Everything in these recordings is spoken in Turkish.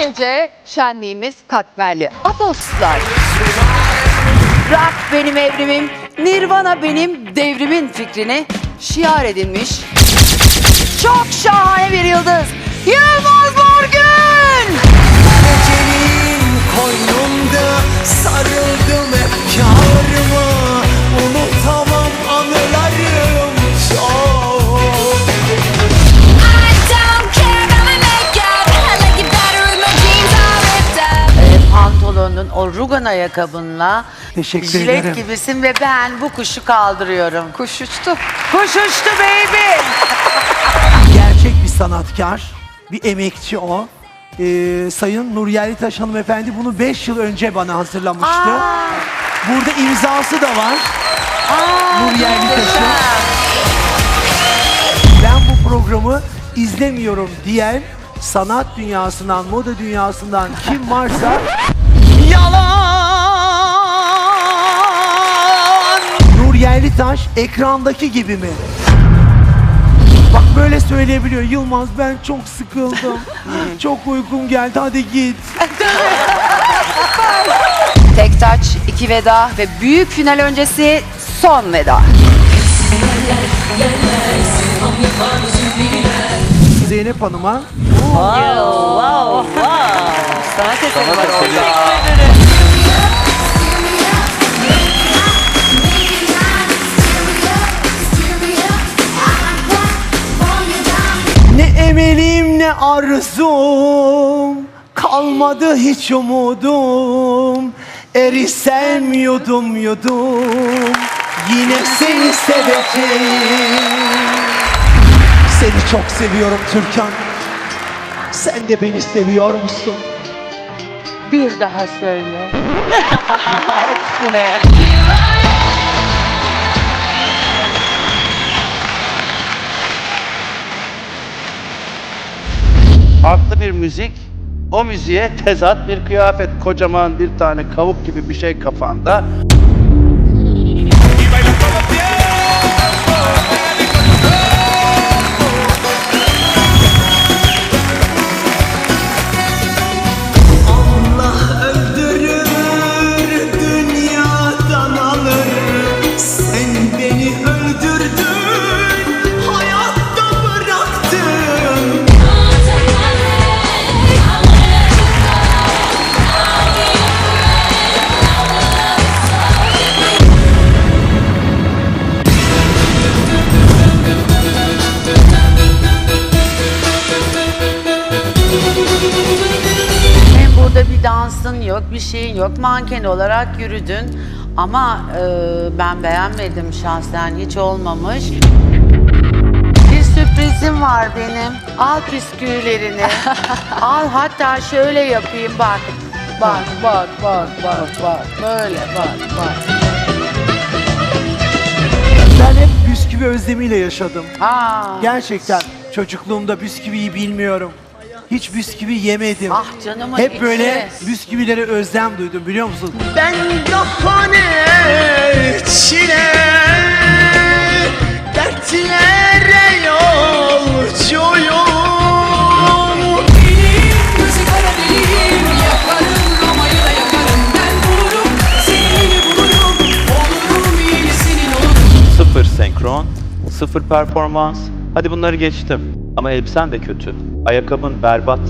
gece şenliğimiz katmerli. Apostlar. Rock benim evrimim, Nirvana benim devrimin fikrini şiar edilmiş. Çok şahane bir yıldız. Yılmaz Morgün! Gecenin koynunda sarıldım efkarıma Unutamam rugan ayakkabınla Teşekkür jilet ederim. gibisin ve ben bu kuşu kaldırıyorum. Kuş uçtu. Kuş uçtu baby. Gerçek bir sanatkar, bir emekçi o. Ee, Sayın Nur Yerlitaş hanımefendi bunu 5 yıl önce bana hazırlamıştı. Burada imzası da var. Nur Yerlitaş'ın. Ben bu programı izlemiyorum diyen sanat dünyasından, moda dünyasından kim varsa yalan. Nur Yerlitaş ekrandaki gibi mi? Bak böyle söyleyebiliyor. Yılmaz ben çok sıkıldım. çok uykum geldi hadi git. Tek taç, iki veda ve büyük final öncesi son veda. Zeynep Hanım'a ne emelim ne arzum? Kalmadı hiç umudum. Erisem yudum yudum. Yine seni seveceğim. Seni çok seviyorum Türkan. Sen de beni seviyor musun? Bir daha söyle. farklı bir müzik, o müziğe tezat bir kıyafet, kocaman bir tane kavuk gibi bir şey kafanda. Yok, bir şeyin yok. Manken olarak yürüdün. Ama e, ben beğenmedim şahsen. Hiç olmamış. Bir sürprizim var benim. Al püsküllerini. Al hatta şöyle yapayım bak. Bak, bak, bak, bak, bak. Böyle bak, bak. Ben hep bisküvi özlemiyle yaşadım. Aa, Gerçekten çocukluğumda bisküviyi bilmiyorum. Hiç bisküvi yemedim. ah canımın Hep içi. böyle bisküvilere özlem duydum biliyor musun? Ben daha ne çile dertlere yolcuyum Gözü kara deliyim Yakarım Roma'yı da yakarım Ben bulurum Seni bulurum Olurum yine senin olurum Sıfır senkron, sıfır performans. Hadi bunları geçtim. Ama elbisen de kötü. Ayakkabın berbat.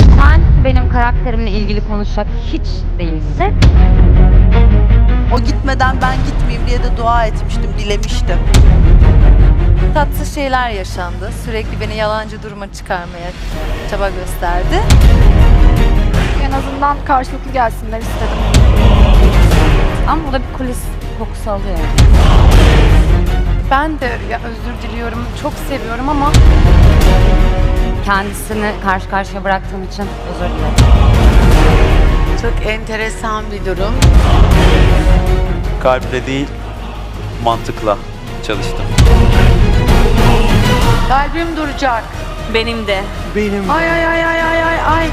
Sen benim karakterimle ilgili konuşacak hiç değilse O gitmeden ben gitmeyeyim diye de dua etmiştim, dilemiştim. Tatsız şeyler yaşandı. Sürekli beni yalancı duruma çıkarmaya çaba gösterdi. En azından karşılıklı gelsinler istedim. ama bu da bir kulis kokusu alıyor. Ben de ya özür diliyorum. Çok seviyorum ama Kendisini karşı karşıya bıraktığım için özür dilerim. Çok enteresan bir durum. Kalple değil, mantıkla çalıştım. Kalbim duracak. Benim de. Benim Ay ay ay ay ay ay ay.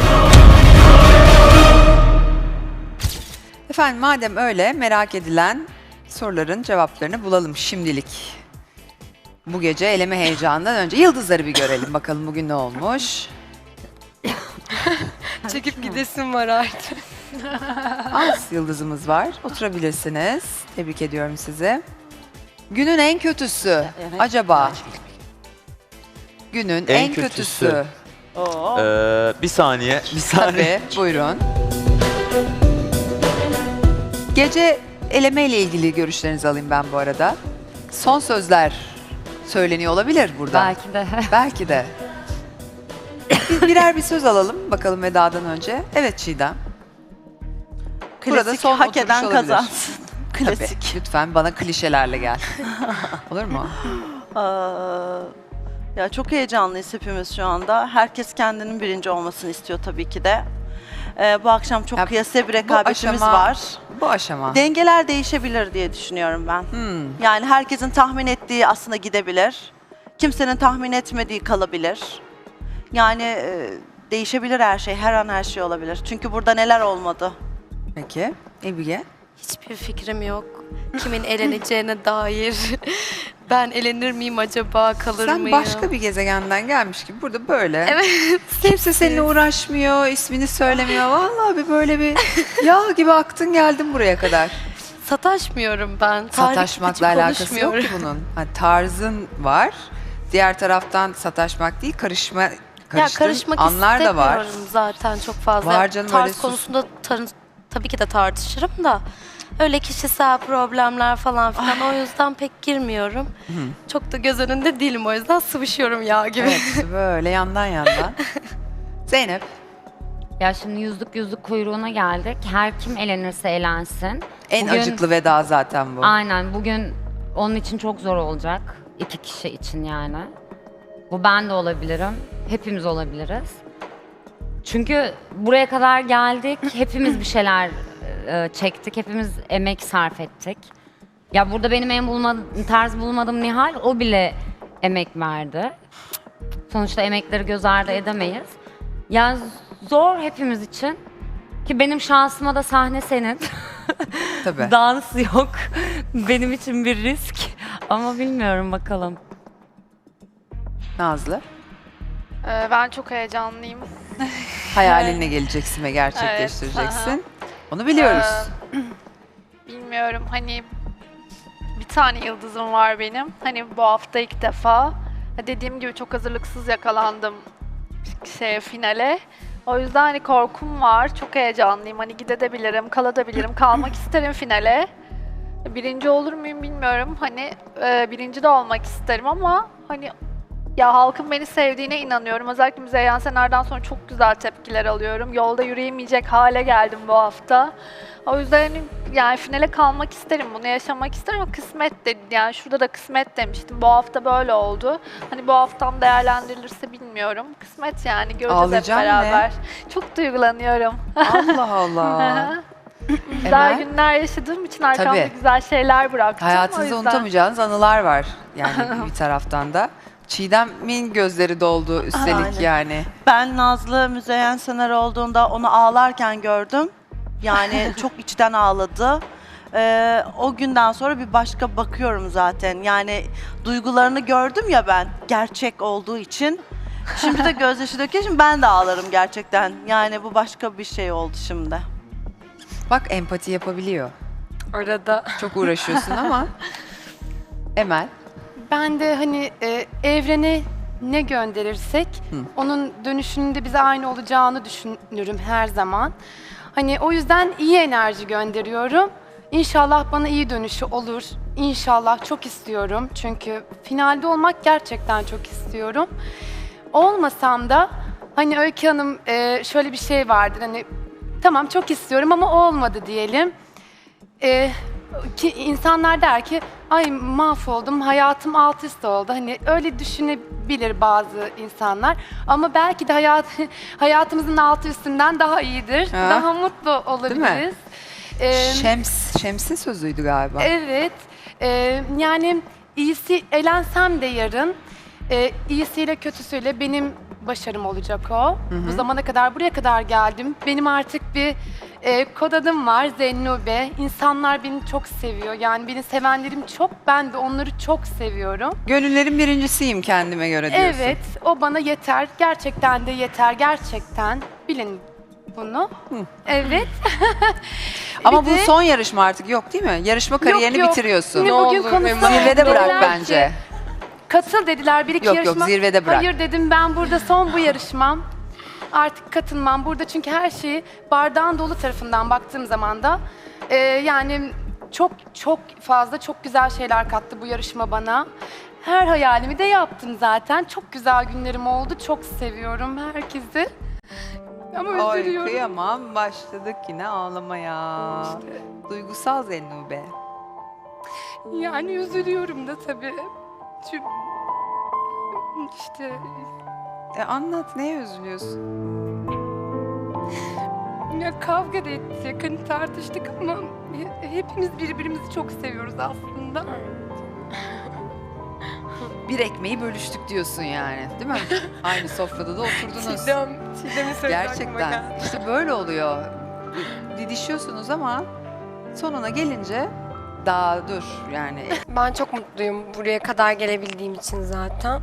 Efendim madem öyle merak edilen soruların cevaplarını bulalım şimdilik. Bu gece eleme heyecanından önce yıldızları bir görelim bakalım bugün ne olmuş. Çekip gidesim var artık. Az yıldızımız var. Oturabilirsiniz. Tebrik ediyorum sizi. Günün en kötüsü acaba? Günün en, En kötüsü. kötüsü. Ee, bir saniye, bir saniye. Tabii buyurun. Gece eleme ile ilgili görüşlerinizi alayım ben bu arada. Son sözler söyleniyor olabilir burada. Belki de. Belki de. Biz birer bir söz alalım bakalım vedadan önce. Evet Çiğdem. Burada Klasik son hak oturuş eden olabilir. kazansın. Tabii, Klasik. lütfen bana klişelerle gel. Olur mu? Aa, ya çok heyecanlıyız hepimiz şu anda. Herkes kendinin birinci olmasını istiyor tabii ki de. Ee, bu akşam çok Ya, kıyasaya bir rekabetimiz aşama- var. Bu aşama. Dengeler değişebilir diye düşünüyorum ben. Hmm. Yani herkesin tahmin ettiği aslında gidebilir. Kimsenin tahmin etmediği kalabilir. Yani e, değişebilir her şey, her an her şey olabilir. Çünkü burada neler olmadı? Peki. Ebru'ye. Hiçbir fikrim yok. Kimin eleneceğine dair. Ben elenir miyim acaba, kalır Sen mıyım? başka bir gezegenden gelmiş gibi burada böyle. Evet. Kimse seninle uğraşmıyor, ismini söylemiyor. Vallahi bir böyle bir yağ gibi aktın geldin buraya kadar. Sataşmıyorum ben. Tarih Sataşmakla hiç alakası yok ki konuşmuyorum. bunun. Hani tarzın var. Diğer taraftan sataşmak değil, karışma Ya karıştığın karışmak anlar da var. istemiyorum zaten çok fazla. Var canım, Tarz öyle sus- konusunda tar- tabii ki de tartışırım da. Öyle kişisel problemler falan filan o yüzden pek girmiyorum. Çok da göz önünde değilim o yüzden sıvışıyorum yağ gibi. Evet, böyle yandan yandan. Zeynep, Ya şimdi yüzlük yüzlük kuyruğuna geldik. Her kim elenirse elensin. en Bugün- acıklı veda zaten bu. Aynen bugün onun için çok zor olacak. İki kişi için yani. Bu ben de olabilirim. Hepimiz olabiliriz. Çünkü buraya kadar geldik. Hepimiz bir şeyler e, çektik. Hepimiz emek sarf ettik. Ya burada benim en bulmadığım, tarz bulmadığım Nihal o bile emek verdi. Sonuçta emekleri göz ardı edemeyiz. Ya zor hepimiz için. Ki benim şansıma da sahne senin. Tabii. Dans yok. Benim için bir risk. Ama bilmiyorum bakalım. Nazlı, Ee, ben çok heyecanlıyım. hayalinle geleceksin ve gerçekleştireceksin. Onu biliyoruz. Ee, bilmiyorum hani bir tane yıldızım var benim. Hani bu hafta ilk defa. Dediğim gibi çok hazırlıksız yakalandım şeye finale. O yüzden hani korkum var. Çok heyecanlıyım. Hani gidebilirim, kalabilirim, kalmak isterim finale. Birinci olur muyum bilmiyorum. Hani e, birinci de olmak isterim ama hani ya halkın beni sevdiğine inanıyorum. Özellikle Müzeyyen Sener'den sonra çok güzel tepkiler alıyorum. Yolda yürüyemeyecek hale geldim bu hafta. O yüzden hani yani finale kalmak isterim, bunu yaşamak isterim ama kısmet de yani şurada da kısmet demiştim. Bu hafta böyle oldu. Hani bu haftam değerlendirilirse bilmiyorum. Kısmet yani göreceğiz Ağlayacağım hep ne? beraber. Çok duygulanıyorum. Allah Allah. güzel Emel? günler yaşadığım için arkamda Tabii. güzel şeyler bıraktım. Hayatınızda unutamayacağınız anılar var yani bir taraftan da. Çiğdem'in gözleri doldu üstelik Aynen. yani. Ben Nazlı Müzeyyen Sener olduğunda onu ağlarken gördüm. Yani çok içten ağladı. Ee, o günden sonra bir başka bakıyorum zaten. Yani duygularını gördüm ya ben gerçek olduğu için. Şimdi de gözyaşı döküyor. Şimdi ben de ağlarım gerçekten. Yani bu başka bir şey oldu şimdi. Bak empati yapabiliyor. Arada. Çok uğraşıyorsun ama. Emel. Ben de hani e, evrene ne gönderirsek onun dönüşünün de bize aynı olacağını düşünürüm her zaman. Hani o yüzden iyi enerji gönderiyorum. İnşallah bana iyi dönüşü olur. İnşallah çok istiyorum. Çünkü finalde olmak gerçekten çok istiyorum. Olmasam da hani Öykü Hanım e, şöyle bir şey vardır hani tamam çok istiyorum ama olmadı diyelim. Ee, ki insanlar der ki ay mahvoldum hayatım alt üst oldu hani öyle düşünebilir bazı insanlar ama belki de hayat hayatımızın altı üstünden daha iyidir Ha. daha mutlu olabiliriz. Ee, Şems, Şems'in sözüydü galiba. Evet. Ee, yani iyisi elensem de yarın e, iyisiyle kötüsüyle benim başarım olacak o. Bu zamana kadar buraya kadar geldim. Benim artık bir e, kod adım var Zennube. İnsanlar beni çok seviyor. Yani beni sevenlerim çok. Ben de onları çok seviyorum. Gönüllerin birincisiyim kendime göre diyorsun. Evet, o bana yeter. Gerçekten de yeter. Gerçekten. Bilin bunu. Evet. Ama Bir bu de- son yarışma artık yok değil mi? Yarışma kariyerini yok. bitiriyorsun. Yine bugün konuştuk. Zirvede bırak Dediler bence. Katıl dediler bir iki Yok, yok, yarışma. zirvede bırak. Hayır dedim ben burada son bu yarışmam. Artık katılmam. Burada çünkü her şeyi bardağın dolu tarafından baktığım zaman da e, yani çok çok fazla çok güzel şeyler kattı bu yarışma bana. Her hayalimi de yaptım zaten. Çok güzel günlerim oldu. Çok seviyorum herkesi. Ama Ay üzülüyorum. kıyamam başladık yine ağlamaya. Duygusal Zennube. Yani üzülüyorum da tabii. Çünkü işte E anlat neye üzülüyorsun? ya kavga da ettik, hani tartıştık ama he- hepimiz birbirimizi çok seviyoruz aslında. Bir ekmeği bölüştük diyorsun yani değil mi? Aynı sofrada da oturdunuz. Çiğdem, Çiğdem'in sözü aklıma Gerçekten. İşte böyle oluyor. Didişiyorsunuz ama sonuna gelince daha dur yani. Ben çok mutluyum buraya kadar gelebildiğim için zaten.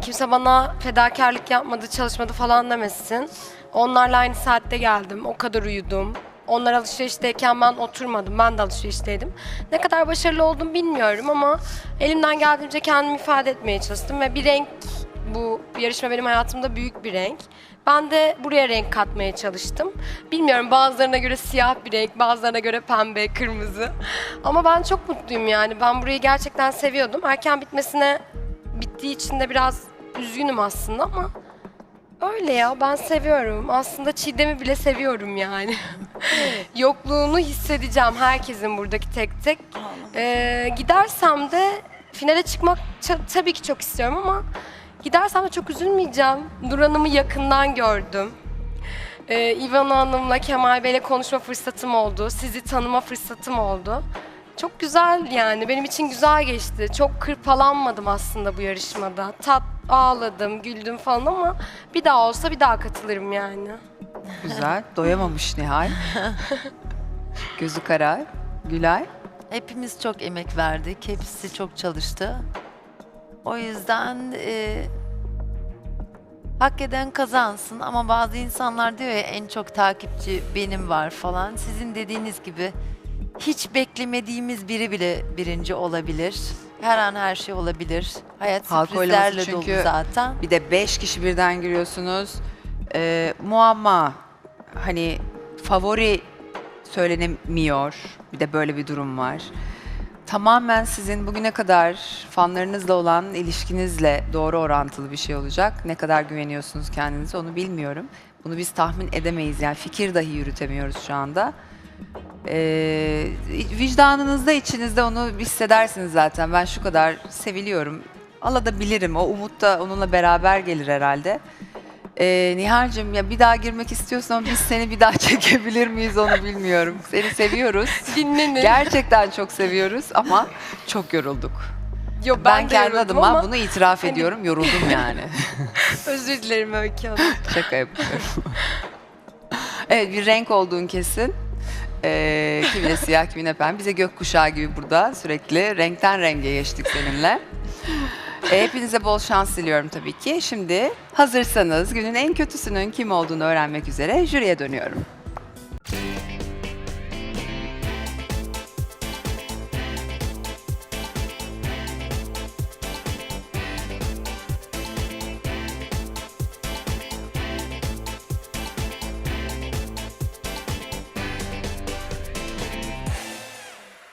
Kimse bana fedakarlık yapmadı, çalışmadı falan demesin. Onlarla aynı saatte geldim, o kadar uyudum. Onlar alışverişteyken ben oturmadım, ben de alışverişteydim. Ne kadar başarılı oldum bilmiyorum ama elimden geldiğince kendimi ifade etmeye çalıştım ve bir renk, bu yarışma benim hayatımda büyük bir renk. Ben de buraya renk katmaya çalıştım. Bilmiyorum bazılarına göre siyah bir renk, bazılarına göre pembe, kırmızı. Ama ben çok mutluyum yani. Ben burayı gerçekten seviyordum. Erken bitmesine bittiği için de biraz üzgünüm aslında ama öyle ya ben seviyorum. Aslında Çiğdem'i bile seviyorum yani. Yokluğunu hissedeceğim herkesin buradaki tek tek. Ee, gidersem de finale çıkmak ça- tabii ki çok istiyorum ama gidersem de çok üzülmeyeceğim. Duran'ımı yakından gördüm. Ee, İvana Hanım'la Kemal Bey'le konuşma fırsatım oldu. Sizi tanıma fırsatım oldu. Çok güzel yani. Benim için güzel geçti. Çok kırpalanmadım aslında bu yarışmada. Tat, ağladım, güldüm falan ama bir daha olsa bir daha katılırım yani. Güzel. Doyamamış Nihal. Gözü kara. Gülay. Hepimiz çok emek verdik. Hepsi çok çalıştı. O yüzden e, hak eden kazansın ama bazı insanlar diyor ya en çok takipçi benim var falan. Sizin dediğiniz gibi hiç beklemediğimiz biri bile birinci olabilir. Her an her şey olabilir. Hayat Halk oylaması sürprizlerle dolu çünkü zaten. Bir de beş kişi birden giriyorsunuz. Ee, muamma. Hani favori söylenemiyor. Bir de böyle bir durum var. Tamamen sizin bugüne kadar fanlarınızla olan ilişkinizle doğru orantılı bir şey olacak. Ne kadar güveniyorsunuz kendinize onu bilmiyorum. Bunu biz tahmin edemeyiz. Yani fikir dahi yürütemiyoruz şu anda. Ee, vicdanınızda, içinizde onu hissedersiniz zaten. Ben şu kadar seviliyorum. Alabilirim. O umut da onunla beraber gelir herhalde. Ee, Nihal'cim ya bir daha girmek istiyorsan biz seni bir daha çekebilir miyiz onu bilmiyorum. Seni seviyoruz. Dinlenin. Gerçekten çok seviyoruz ama çok yorulduk. Yo, Ben, ben, de kendi yoruldum adıma ama bunu itiraf hani- ediyorum. Yoruldum yani. özür dilerim Öykü Hanım. Şaka yapıyorum. evet bir renk olduğun kesin. Ee, kimine siyah, kimine pembe. Bize gökkuşağı gibi burada sürekli renkten renge geçtik seninle. Ee, hepinize bol şans diliyorum tabii ki. Şimdi hazırsanız günün en kötüsünün kim olduğunu öğrenmek üzere jüriye dönüyorum.